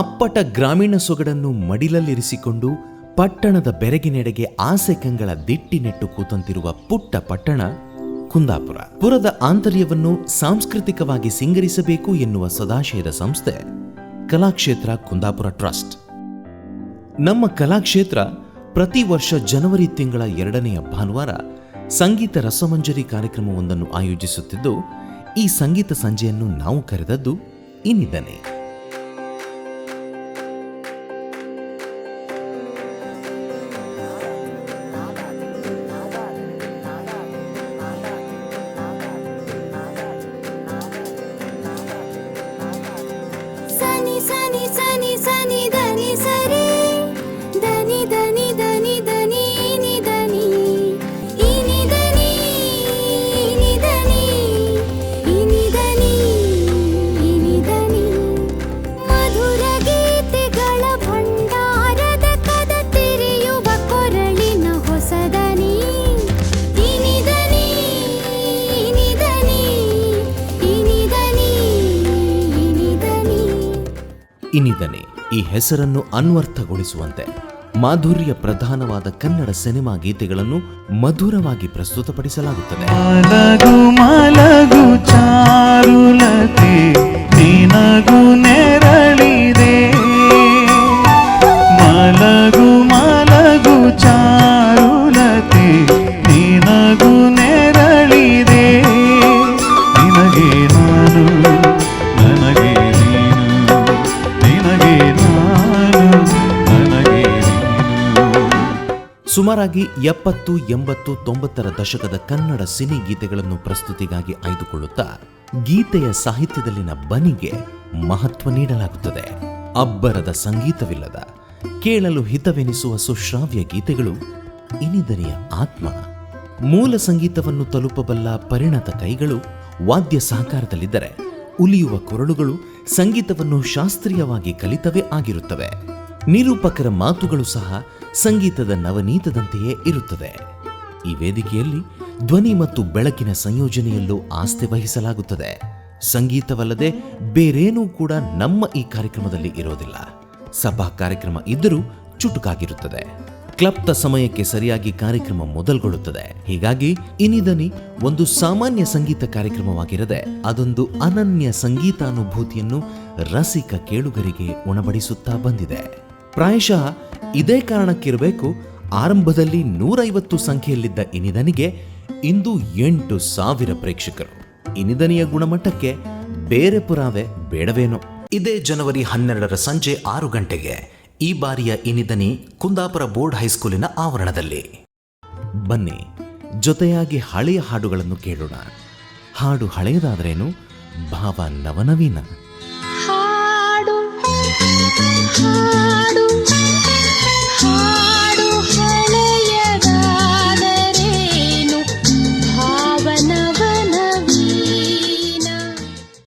ಅಪ್ಪಟ ಗ್ರಾಮೀಣ ಸೊಗಡನ್ನು ಮಡಿಲಲ್ಲಿರಿಸಿಕೊಂಡು ಪಟ್ಟಣದ ಬೆರಗಿನೆಡೆಗೆ ಆಸೆ ಕಂಗಳ ದಿಟ್ಟಿನೆಟ್ಟು ಕೂತಂತಿರುವ ಪುಟ್ಟ ಪಟ್ಟಣ ಕುಂದಾಪುರ. ಪುರದ ಆಂತರ್ಯವನ್ನು ಸಾಂಸ್ಕೃತಿಕವಾಗಿ ಸಿಂಗರಿಸಬೇಕು ಎನ್ನುವ ಸದಾಶಯದ ಸಂಸ್ಥೆ, ಕಲಾಕ್ಷೇತ್ರ ಕುಂದಾಪುರ ಟ್ರಸ್ಟ್. ನಮ್ಮ ಕಲಾಕ್ಷೇತ್ರ ಪ್ರತಿ ವರ್ಷ ಜನವರಿ ತಿಂಗಳ ಎರಡನೆಯ ಭಾನುವಾರ ಸಂಗೀತ ರಸಮಂಜರಿ ಕಾರ್ಯಕ್ರಮವೊಂದನ್ನು ಆಯೋಜಿಸುತ್ತಿದ್ದು, ಈ ಸಂಗೀತ ಸಂಜೆಯನ್ನು ನಾವು ಕರೆದದ್ದು ಇನ್ನಿದ್ದನೆ ಸನಿ ಸನಿ ಇನ್ನಿದ್ದನೆ ಈ ಹೆಸರನ್ನು ಅನ್ವರ್ಥಗೊಳಿಸುವಂತೆ ಮಾಧುರ್ಯ ಪ್ರಧಾನವಾದ ಕನ್ನಡ ಸಿನಿಮಾ ಗೀತೆಗಳನ್ನು ಮಧುರವಾಗಿ ಪ್ರಸ್ತುತಪಡಿಸಲಾಗುತ್ತದೆ. ನಿನಗು ಸುಮಾರಾಗಿ ಎಪ್ಪತ್ತು, ಎಂಬತ್ತು, ತೊಂಬತ್ತರ ದಶಕದ ಕನ್ನಡ ಸಿನಿ ಗೀತೆಗಳನ್ನು ಪ್ರಸ್ತುತಿಗಾಗಿ ಆಯ್ದುಕೊಳ್ಳುತ್ತಾ ಗೀತೆಯ ಸಾಹಿತ್ಯದಲ್ಲಿನ ಬನಿಗೆ ಮಹತ್ವ ನೀಡಲಾಗುತ್ತದೆ. ಅಬ್ಬರದ ಸಂಗೀತವಿಲ್ಲದ, ಕೇಳಲು ಹಿತವೆನಿಸುವ ಸುಶ್ರಾವ್ಯ ಗೀತೆಗಳು ಇನಿದನೆಯ ಆತ್ಮ. ಮೂಲ ಸಂಗೀತವನ್ನು ತಲುಪಬಲ್ಲ ಪರಿಣತ ಕೈಗಳು ವಾದ್ಯ ಸಹಕಾರದಲ್ಲಿದ್ದರೆ, ಉಲಿಯುವ ಕೊರಳುಗಳು ಸಂಗೀತವನ್ನು ಶಾಸ್ತ್ರೀಯವಾಗಿ ಕಲಿತವೇ ಆಗಿರುತ್ತವೆ. ನಿರೂಪಕರ ಮಾತುಗಳು ಸಹ ಸಂಗೀತದ ನವನೀತದಂತೆಯೇ ಇರುತ್ತದೆ ಈ ವೇದಿಕೆಯಲ್ಲಿ ಧ್ವನಿ ಮತ್ತು ಬೆಳಕಿನ ಸಂಯೋಜನೆಯಲ್ಲೂ ಆಸ್ತಿ ವಹಿಸಲಾಗುತ್ತದೆ. ಸಂಗೀತವಲ್ಲದೆ ಬೇರೇನೂ ಕೂಡ ನಮ್ಮ ಈ ಕಾರ್ಯಕ್ರಮದಲ್ಲಿ ಇರೋದಿಲ್ಲ. ಸಭಾ ಕಾರ್ಯಕ್ರಮ ಇದ್ದರೂ ಚುಟುಕಾಗಿರುತ್ತದೆ. ಕ್ಲಪ್ತ ಸಮಯಕ್ಕೆ ಸರಿಯಾಗಿ ಕಾರ್ಯಕ್ರಮ ಮೊದಲ್ಗೊಳ್ಳುತ್ತದೆ. ಹೀಗಾಗಿ ಇನಿದನಿ ಒಂದು ಸಾಮಾನ್ಯ ಸಂಗೀತ ಕಾರ್ಯಕ್ರಮವಾಗಿರದೆ ಅದೊಂದು ಅನನ್ಯ ಸಂಗೀತಾನುಭೂತಿಯನ್ನು ರಸಿಕ ಕೇಳುಗರಿಗೆ ಉಣಬಡಿಸುತ್ತಾ ಬಂದಿದೆ. ಪ್ರಾಯಶಃ ಇದೇ ಕಾರಣಕ್ಕಿರಬೇಕು, ಆರಂಭದಲ್ಲಿ ನೂರೈವತ್ತು ಸಂಖ್ಯೆಯಲ್ಲಿದ್ದ ಇನಿದನಿಗೆ ಇಂದು ಎಂಟು ಸಾವಿರ ಪ್ರೇಕ್ಷಕರು. ಇನಿದನಿಯ ಗುಣಮಟ್ಟಕ್ಕೆ ಬೇರೆ ಪುರಾವೆ ಬೇಡವೇನೋ. ಇದೇ ಜನವರಿ ಹನ್ನೆರಡರ ಸಂಜೆ ಆರು ಗಂಟೆಗೆ ಈ ಬಾರಿಯ ಇನಿದನಿ ಕುಂದಾಪುರ ಬೋರ್ಡ್ ಹೈಸ್ಕೂಲಿನ ಆವರಣದಲ್ಲಿ. ಬನ್ನಿ, ಜೊತೆಯಾಗಿ ಹಳೆಯ ಹಾಡುಗಳನ್ನು ಕೇಳೋಣ. ಹಾಡು ಹಳೆಯದಾದರೇನು? ಭಾವ ನವನವೀನ.